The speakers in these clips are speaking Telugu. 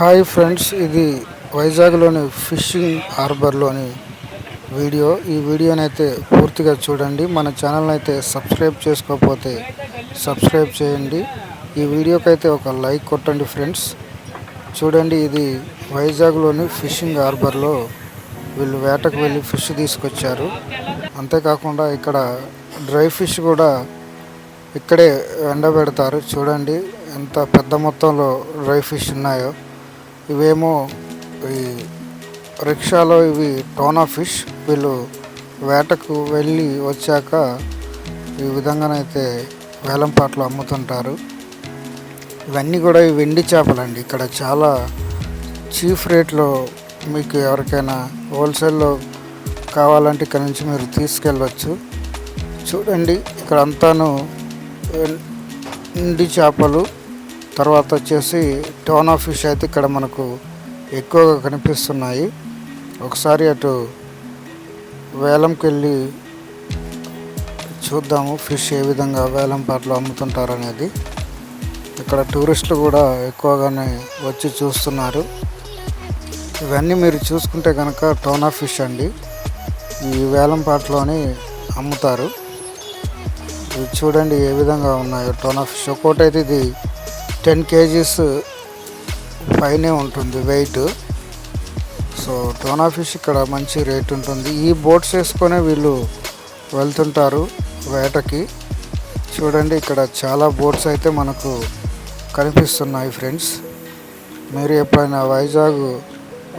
హాయ్ ఫ్రెండ్స్ ఇది వైజాగ్లోని ఫిషింగ్ హార్బర్లోని వీడియో. ఈ వీడియోని అయితే పూర్తిగా చూడండి. మన ఛానల్ని అయితే సబ్స్క్రైబ్ చేసుకోకపోతే సబ్స్క్రైబ్ చేయండి. ఈ వీడియోకి అయితే ఒక లైక్ కొట్టండి ఫ్రెండ్స్. చూడండి ఇది వైజాగ్లోని ఫిషింగ్ హార్బర్లో వీళ్ళు వేటకు వెళ్ళి ఫిష్ తీసుకొచ్చారు. అంతేకాకుండా ఇక్కడ డ్రై ఫిష్ కూడా ఇక్కడే ఎండబెడతారు. చూడండి ఎంత పెద్ద మొత్తంలో డ్రై ఫిష్ ఉన్నాయో. ఇవేమో ఈ రిక్షాలో ఇవి టోనా ఫిష్. వీళ్ళు వేటకు వెళ్ళి వచ్చాక ఈ విధంగానైతే వేలంపాట్లు అమ్ముతుంటారు. ఇవన్నీ కూడా ఈ వెండి చేపలండి. ఇక్కడ చాలా చీఫ్ రేట్లో మీకు ఎవరికైనా హోల్సేల్లో కావాలంటే ఇక్కడ నుంచి మీరు తీసుకెళ్ళవచ్చు చూడండి ఇక్కడ అంతాను ఎండి చేపలు. తర్వాత వచ్చేసి టోనా ఫిష్ అయితే ఇక్కడ మనకు ఎక్కువగా కనిపిస్తున్నాయి. ఒకసారి అటు వేలంకి వెళ్ళి చూద్దాము ఫిష్ ఏ విధంగా వేలం పాటలు అమ్ముతుంటారు అనేది ఇక్కడ టూరిస్టులు కూడా ఎక్కువగానే వచ్చి చూస్తున్నారు. ఇవన్నీ మీరు చూసుకుంటే కనుక టోనా ఫిష్ అండి. ఈ వేలం పాటలోని అమ్ముతారు. ఇవి చూడండి ఏ విధంగా ఉన్నాయో టోనా ఫిష్ ఒక్కోటైతే ఇది టెన్ కేజీస్ పైనే ఉంటుంది వెయిట్. సో టోనా ఫిష్ ఇక్కడ మంచి రేట్ ఉంటుంది. ఈ బోట్స్ వేసుకొని వీళ్ళు వెళ్తుంటారు వేటకి. చూడండి ఇక్కడ చాలా బోట్స్ అయితే మనకు కనిపిస్తున్నాయి ఫ్రెండ్స్. మీరు ఎప్పుడైనా వైజాగ్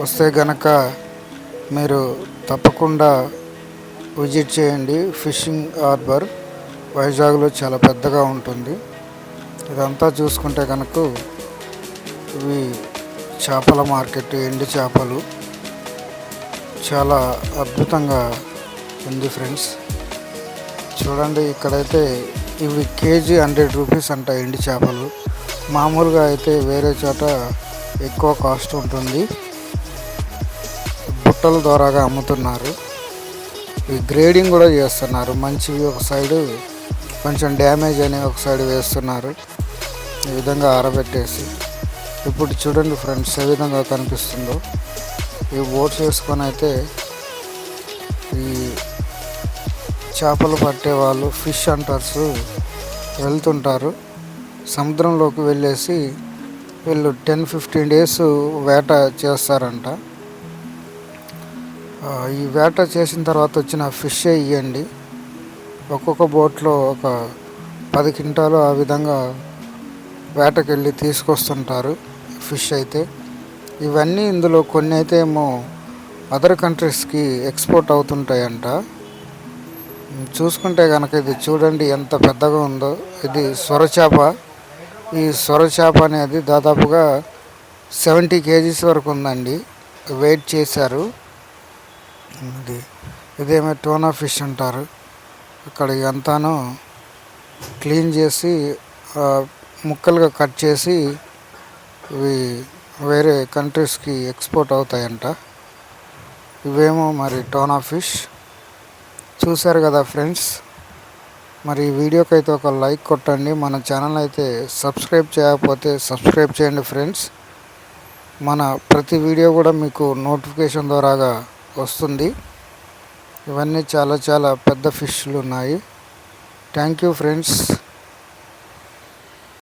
వస్తే గనక మీరు తప్పకుండా విజిట్ చేయండి. ఫిషింగ్ హార్బర్ వైజాగ్లో చాలా పెద్దగా ఉంటుంది. ఇదంతా చూసుకుంటే కనుక ఇవి చేపల మార్కెట్ ఎండి చేపలు. చాలా అద్భుతంగా ఉంది ఫ్రెండ్స్. చూడండి ఇక్కడైతే ఇవి కేజీ హండ్రెడ్ రూపీస్ అంట ఎండి చేపలు. మామూలుగా అయితే వేరే చోట ఎక్కువ కాస్ట్ ఉంటుంది. బుట్టల ద్వారాగా అమ్ముతున్నారు. ఈ గ్రేడింగ్ కూడా చేస్తున్నారు. మంచివి ఒక సైడు కొంచెం డ్యామేజ్ అని ఒక సైడ్ వేస్తున్నారు. ఈ విధంగా ఆరబెట్టేసి ఇప్పుడు చూడండి ఫ్రెండ్స్ ఏ విధంగా కనిపిస్తుందో. ఈ బోట్స్ వేసుకొని అయితే ఈ చేపలు పట్టే వాళ్ళు ఫిష్ హంటర్స్ వెళ్తుంటారు. సముద్రంలోకి వెళ్ళేసి వీళ్ళు టెన్ ఫిఫ్టీన్ డేస్ వేట చేస్తారంట. ఈ వేట చేసిన తర్వాత వచ్చిన ఫిష్ ఇవ్వండి ఒక్కొక్క బోట్లో ఒక పది క్వింటాలు ఆ విధంగా వేటకెళ్ళి తీసుకొస్తుంటారు ఫిష్ అయితే. ఇవన్నీ ఇందులో కొన్ని అయితే ఏమో అదర్ కంట్రీస్కి ఎక్స్పోర్ట్ అవుతుంటాయంట. చూసుకుంటే కనుక ఇది చూడండి ఎంత పెద్దగా ఉందో. ఇది సొరచేప ఈ సొరచేప అనేది దాదాపుగా సెవెంటీ కేజీస్ వరకు ఉందండి. వెయిట్ చేశారు. ఇది ఇదేమో టోనా ఫిష్ అంటారు. ఇక్కడ అంతాను క్లీన్ చేసి ముక్కలుగా కట్ చేసి ఇవి వేరే కంట్రీస్కి ఎక్స్పోర్ట్ అవుతాయంట. ఇవేమో మరి టోనా ఫిష్. చూశారు కదా ఫ్రెండ్స్? మరి ఈ వీడియోకి అయితే ఒక లైక్ కొట్టండి. మన ఛానల్ అయితే సబ్స్క్రైబ్ చేయకపోతే సబ్స్క్రైబ్ చేయండి ఫ్రెండ్స్. మన ప్రతి వీడియో కూడా మీకు నోటిఫికేషన్ ద్వారాగా వస్తుంది. ఇవన్నీ చాలా చాలా పెద్ద ఫిష్లు ఉన్నాయి. Thank you friends.